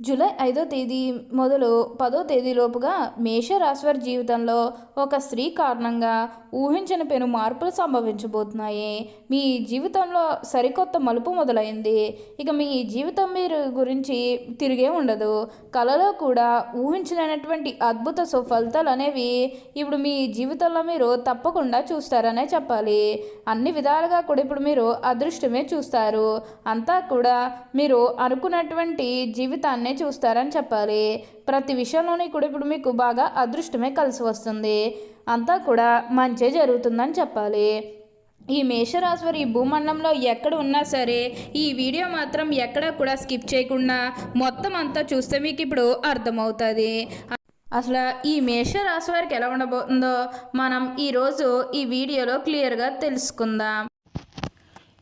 July ఐదో తేదీ మొదలు పదో తేదీలోపుగా మేషరాశివారి జీవితంలో ఒక స్త్రీ కారణంగా ఊహించని పెను మార్పులు సంభవించబోతున్నాయి. మీ జీవితంలో సరికొత్త మలుపు మొదలైంది. ఇక మీ జీవితం మీరు గురించి తిరిగే ఉండదు. కళలో కూడా ఊహించినటువంటి అద్భుత సుఫలితాలు అనేవి ఇప్పుడు మీ జీవితంలో మీరు తప్పకుండా చూస్తారనే చెప్పాలి. అన్ని విధాలుగా కూడా ఇప్పుడు మీరు అదృష్టమే చూస్తారు. అంతా కూడా మీరు అనుకున్నటువంటి జీవితాన్ని చూస్తారని చెప్పాలి. ప్రతి విషయంలోనూ కూడా ఇప్పుడు మీకు బాగా అదృష్టమే కలిసి వస్తుంది. అంతా కూడా మంచే జరుగుతుందని చెప్పాలి. ఈ మేషరాశి వారు ఈ భూమండలంలో ఎక్కడ ఉన్నా సరే ఈ వీడియో మాత్రం ఎక్కడ కూడా స్కిప్ చేయకుండా మొత్తం అంతా చూస్తే మీకు ఇప్పుడు అర్థమవుతుంది. అసలు ఈ మేషరాశి వారికి ఎలా ఉండబోతుందో మనం ఈరోజు ఈ వీడియోలో క్లియర్గా తెలుసుకుందాం.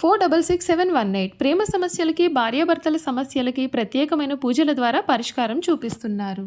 four double six seven one eight ప్రేమ సమస్యలకి భార్యాభర్తల సమస్యలకి ప్రత్యేకమైన పూజల ద్వారా పరిష్కారం చూపిస్తున్నారు.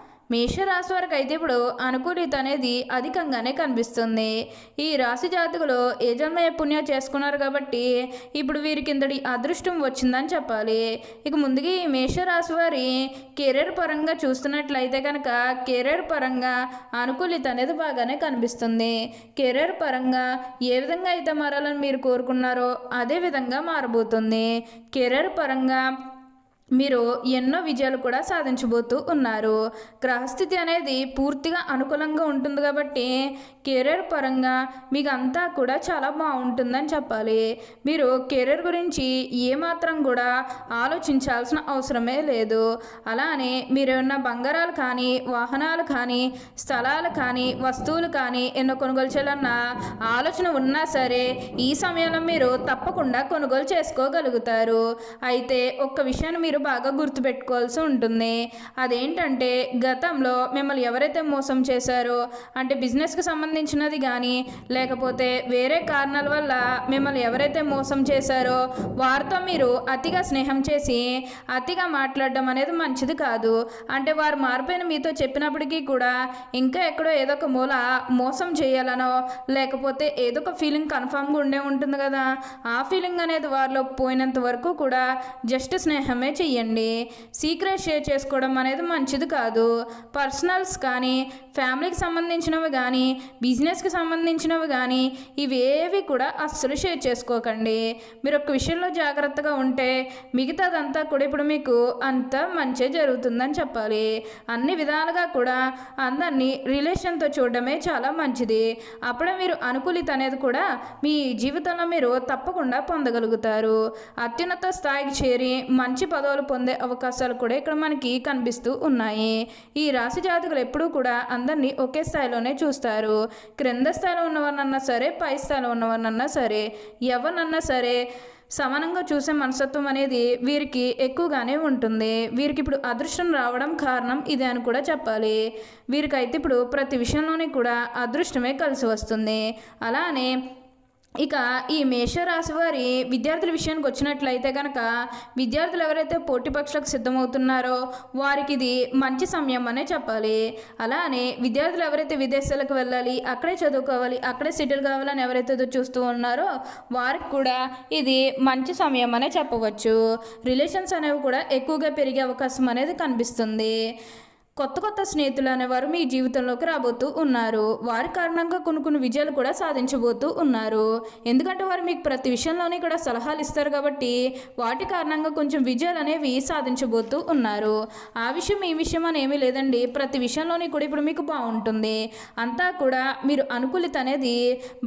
మేషరాశి వారికి అయితే ఇప్పుడు అనుకూలిత అనేది అధికంగానే కనిపిస్తుంది. ఈ రాశి జాతకులు ఏ జన్మ చేసుకున్నారు కాబట్టి ఇప్పుడు వీరికి ఇంతటి అదృష్టం వచ్చిందని చెప్పాలి. ఇక ముందుగా ఈ మేషరాశి వారి కెరీర్ పరంగా చూస్తున్నట్లయితే కనుక కెరీర్ పరంగా అనుకూలిత అనేది బాగానే కనిపిస్తుంది. కెరీర్ పరంగా ఏ విధంగా అయితే మారాలని మీరు కోరుకున్నారో అదే విధంగా మారబోతుంది. కెరీర్ పరంగా మీరు ఎన్నో విజయాలు కూడా సాధించబోతూ ఉన్నారు. గ్రహస్థితి అనేది పూర్తిగా అనుకూలంగా ఉంటుంది కాబట్టి కెరీర్ పరంగా మీకు అంతా కూడా చాలా బాగుంటుందని చెప్పాలి. మీరు కెరీర్ గురించి ఏమాత్రం కూడా ఆలోచించాల్సిన అవసరమే లేదు. అలానే మీరు ఉన్న బంగారాలు కానీ వాహనాలు కానీ స్థలాలు కానీ వస్తువులు కానీ ఎన్నో కొనుగోలు చేయాలన్న ఆలోచన ఉన్నా సరే ఈ సమయంలో మీరు తప్పకుండా కొనుగోలు చేసుకోగలుగుతారు. అయితే ఒక్క విషయాన్ని మీరు బాగా గుర్తుపెట్టుకోవాల్సి ఉంటుంది. అదేంటంటే గతంలో మిమ్మల్ని ఎవరైతే మోసం చేశారో అంటే బిజినెస్కి సంబంధించినది కానీ లేకపోతే వేరే కారణాల వల్ల మిమ్మల్ని ఎవరైతే మోసం చేశారో వారితో మీరు అతిగా స్నేహం చేసి అతిగా మాట్లాడడం అనేది మంచిది కాదు. అంటే వారు మారిపోయిన మీతో చెప్పినప్పటికీ కూడా ఇంకా ఎక్కడో ఏదో ఒక మూల మోసం చేయాలనో లేకపోతే ఏదో ఒక ఫీలింగ్ కన్ఫామ్గా ఉండే ఉంటుంది కదా ఆ ఫీలింగ్ అనేది వారిలో పోయినంత వరకు కూడా జస్ట్ స్నేహమే చేయండి. సీక్రెట్ షేర్ చేసుకోవడం అనేది మంచిది కాదు. పర్సనల్స్ కానీ ఫ్యామిలీకి సంబంధించినవి కానీ బిజినెస్కి సంబంధించినవి కానీ ఇవేవి కూడా అస్సలు షేర్ చేసుకోకండి. మీరు ఒక విషయంలో జాగ్రత్తగా ఉంటే మిగతాదంతా కూడా ఇప్పుడు మీకు అంత మంచి జరుగుతుందని చెప్పాలి. అన్ని విధాలుగా కూడా అందరినీ రిలేషన్తో చూడడమే చాలా మంచిది. అప్పుడే మీరు అనుకూలిత అనేది కూడా మీ జీవితంలో మీరు తప్పకుండా పొందగలుగుతారు. అత్యున్నత స్థాయికి చేరి మంచి పదవులు పొందే అవకాశాలు కూడా ఇక్కడ మనకి కనిపిస్తూ ఉన్నాయి. ఈ రాశి జాతకులు ఎప్పుడూ కూడా అందరినీ ఒకే స్థాయిలోనే చూస్తారు. క్రింద స్థాయిలో ఉన్నవారినన్నా సరే పై స్థాయిలో ఉన్నవారినన్నా సరే ఎవరినన్నా సరే సమానంగా చూసే మనస్తత్వం అనేది వీరికి ఎక్కువగానే ఉంటుంది. వీరికి ఇప్పుడు అదృష్టం రావడం కారణం ఇదే అని కూడా చెప్పాలి. వీరికైతే ఇప్పుడు ప్రతి విషయంలోనే కూడా అదృష్టమే కలిసి వస్తుంది. అలానే ఇక ఈ మేషరాశి వారి విద్యార్థుల విషయానికి వచ్చినట్లయితే కనుక విద్యార్థులు ఎవరైతే పోటీ పక్షులకు సిద్ధమవుతున్నారో వారికి ఇది మంచి సమయం అనే చెప్పాలి. అలానే విద్యార్థులు ఎవరైతే విదేశాలకు వెళ్ళాలి అక్కడే చదువుకోవాలి అక్కడే సెటిల్ కావాలని ఎవరైతే చూస్తూ ఉన్నారో వారికి కూడా ఇది మంచి సమయం అనే చెప్పవచ్చు. రిలేషన్స్ అనేవి కూడా ఎక్కువగా పెరిగే అవకాశం అనేది కనిపిస్తుంది. కొత్త కొత్త స్నేహితులు అనేవారు మీ జీవితంలోకి రాబోతూ ఉన్నారు. వారి కారణంగా కొన్ని కొన్ని విజయాలు కూడా సాధించబోతూ ఉన్నారు. ఎందుకంటే వారు మీకు ప్రతి విషయంలోని కూడా సలహాలు ఇస్తారు కాబట్టి వాటి కారణంగా కొంచెం విజయాలు అనేవి సాధించబోతూ ఉన్నారు. ఆ విషయం ఈ విషయం అని ఏమీ లేదండి. ప్రతి విషయంలోని కూడా ఇప్పుడు మీకు బాగుంటుంది. అంతా కూడా మీరు అనుకూలిత అనేది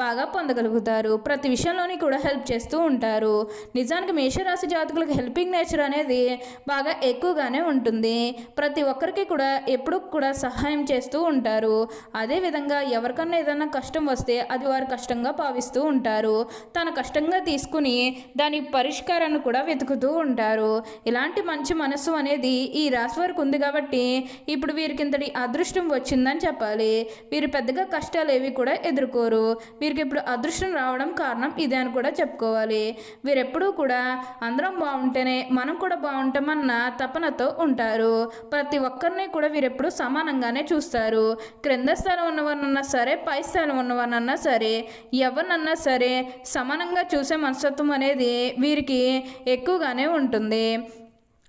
బాగా పొందగలుగుతారు. ప్రతి విషయంలోని కూడా హెల్ప్ చేస్తూ ఉంటారు. నిజానికి మేషరాశి జాతకులకు హెల్పింగ్ నేచర్ అనేది బాగా ఎక్కువగానే ఉంటుంది. ప్రతి ఒక్కరికి కూడా ఎప్పుడూ కూడా సహాయం చేస్తూ ఉంటారు. అదేవిధంగా ఎవరికన్నా ఏదైనా కష్టం వస్తే అది వారు కష్టంగా భావిస్తూ ఉంటారు. తన కష్టంగా తీసుకుని దాని పరిష్కారాన్ని కూడా వెతుకుతూ ఉంటారు. ఇలాంటి మంచి మనసు అనేది ఈ రాశి వారికి ఉంది కాబట్టి ఇప్పుడు వీరికి ఇంతటి అదృష్టం వచ్చిందని చెప్పాలి. వీరు పెద్దగా కష్టాలు ఏవి కూడా ఎదుర్కోరు. వీరికి ఇప్పుడు అదృష్టం రావడం కారణం ఇదే అని కూడా చెప్పుకోవాలి. వీరెప్పుడూ కూడా అందరం బాగుంటేనే మనం కూడా బాగుంటామన్న తపనతో ఉంటారు. ప్రతి ఒక్కరిని కూడా వీరెప్పుడు సమానంగానే చూస్తారు. క్రింద స్థానం ఉన్నవారినన్నా సరే పై స్థానం ఉన్నవారినన్నా సరే ఎవరినన్నా సరే సమానంగా చూసే మనస్తత్వం అనేది వీరికి ఎక్కువగానే ఉంటుంది.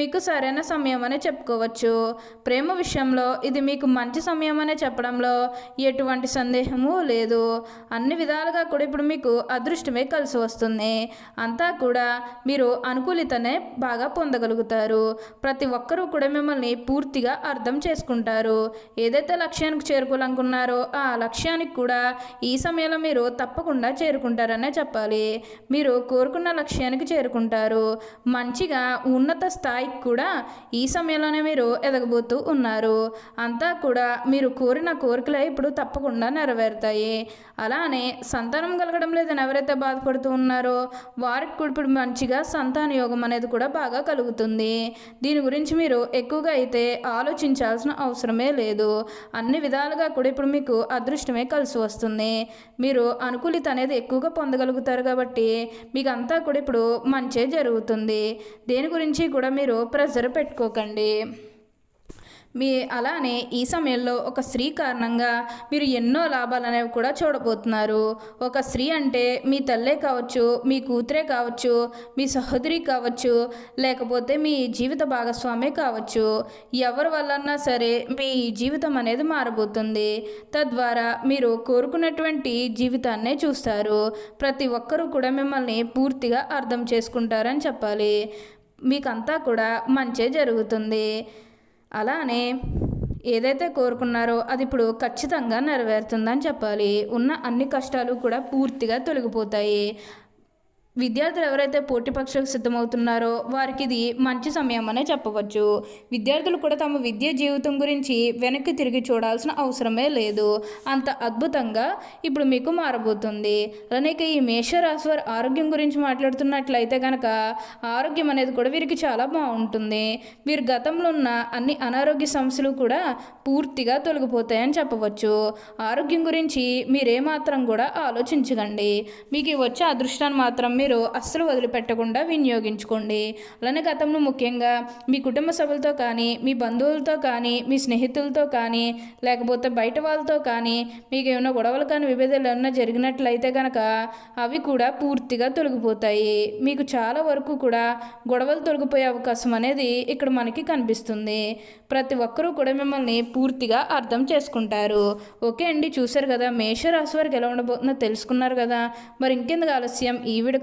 మీకు సరైన సమయం అనే చెప్పుకోవచ్చు. ప్రేమ విషయంలో ఇది మీకు మంచి సమయం అనే చెప్పడంలో ఎటువంటి సందేహము లేదు. అన్ని విధాలుగా కూడా ఇప్పుడు మీకు అదృష్టమే కలిసి వస్తుంది. అంతా కూడా మీరు అనుకూలితనే బాగా పొందగలుగుతారు. ప్రతి ఒక్కరూ కూడా మిమ్మల్ని పూర్తిగా అర్థం చేసుకుంటారు. ఏదైతే లక్ష్యానికి చేరుకోవాలనుకున్నారో ఆ లక్ష్యానికి కూడా ఈ సమయంలో మీరు తప్పకుండా చేరుకుంటారనే చెప్పాలి. మీరు కోరుకున్న లక్ష్యానికి చేరుకుంటారు. మంచిగా ఉన్నత స్థాయి స్థాయికి కూడా ఈ సమయంలోనే మీరు ఎదగబోతూ ఉన్నారు. అంతా కూడా మీరు కోరిన కోరికలే ఇప్పుడు తప్పకుండా నెరవేరుతాయి. అలానే సంతానం కలగడం లేదని ఎవరైతే బాధపడుతూ ఉన్నారో వారికి కూడా ఇప్పుడు మంచిగా సంతాన యోగం అనేది కూడా బాగా కలుగుతుంది. దీని గురించి మీరు ఎక్కువగా అయితే ఆలోచించాల్సిన అవసరమే లేదు. అన్ని విధాలుగా కూడా ఇప్పుడు మీకు అదృష్టమే కలిసి వస్తుంది. మీరు అనుకూలిత అనేది ఎక్కువగా పొందగలుగుతారు కాబట్టి మీకు అంతా కూడా ఇప్పుడు మంచే జరుగుతుంది. దేని గురించి కూడా మీరు ప్రెజర్ పెట్టుకోకండి. మీ అలానే ఈ సమయంలో ఒక స్త్రీ కారణంగా మీరు ఎన్నో లాభాలు అనేవి కూడా చూడబోతున్నారు. ఒక స్త్రీ అంటే మీ తల్లే కావచ్చు మీ కూతురే కావచ్చు మీ సహోదరి కావచ్చు లేకపోతే మీ జీవిత భాగస్వామే కావచ్చు. ఎవరి వల్లన్నా సరే మీ జీవితం అనేది మారబోతుంది. తద్వారా మీరు కోరుకున్నటువంటి జీవితాన్నే చూస్తారు. ప్రతి ఒక్కరూ కూడా మిమ్మల్ని పూర్తిగా అర్థం చేసుకుంటారని చెప్పాలి. మీకంతా కూడా మంచే జరుగుతుంది. అలానే ఏదైతే కోరుకున్నారో అది ఇప్పుడు ఖచ్చితంగా నెరవేరుతుందని చెప్పాలి. ఉన్న అన్ని కష్టాలు కూడా పూర్తిగా తొలగిపోతాయి. విద్యార్థులు ఎవరైతే పోటీ పరీక్షలకు సిద్ధమవుతున్నారో వారికి ఇది మంచి సమయం అనే చెప్పవచ్చు. విద్యార్థులు కూడా తమ విద్యా జీవితం గురించి వెనక్కి తిరిగి చూడాల్సిన అవసరమే లేదు. అంత అద్భుతంగా ఇప్పుడు మీకు మారబోతుంది. అలానే ఈ మేషరాశి వారి ఆరోగ్యం గురించి మాట్లాడుతున్నట్లయితే కనుక ఆరోగ్యం అనేది కూడా వీరికి చాలా బాగుంటుంది. వీరు గతంలో ఉన్న అన్ని అనారోగ్య సమస్యలు కూడా పూర్తిగా తొలగిపోతాయని చెప్పవచ్చు. ఆరోగ్యం గురించి మీరేమాత్రం కూడా ఆలోచించకండి. మీకు వచ్చే అదృష్టాన్ని మాత్రం మీరు అస్సలు వదిలిపెట్టకుండా వినియోగించుకోండి. అలానే గతంలో ముఖ్యంగా మీ కుటుంబ సభ్యులతో కానీ మీ బంధువులతో కానీ మీ స్నేహితులతో కానీ లేకపోతే బయట వాళ్ళతో కానీ మీకు ఏమైనా గొడవలు కానీ విభేదాలు ఏమైనా జరిగినట్లయితే కనుక అవి కూడా పూర్తిగా తొలగిపోతాయి. మీకు చాలా వరకు కూడా గొడవలు తొలగిపోయే అవకాశం అనేది ఇక్కడ మనకి కనిపిస్తుంది. ప్రతి ఒక్కరూ కూడా మిమ్మల్ని పూర్తిగా అర్థం చేసుకుంటారు. ఓకే అండి చూశారు కదా మేషరాశి వారికి ఎలా ఉండబోతుందో తెలుసుకున్నారు కదా. మరి ఇంకెందుకు ఆలస్యం? ఈ వీడియో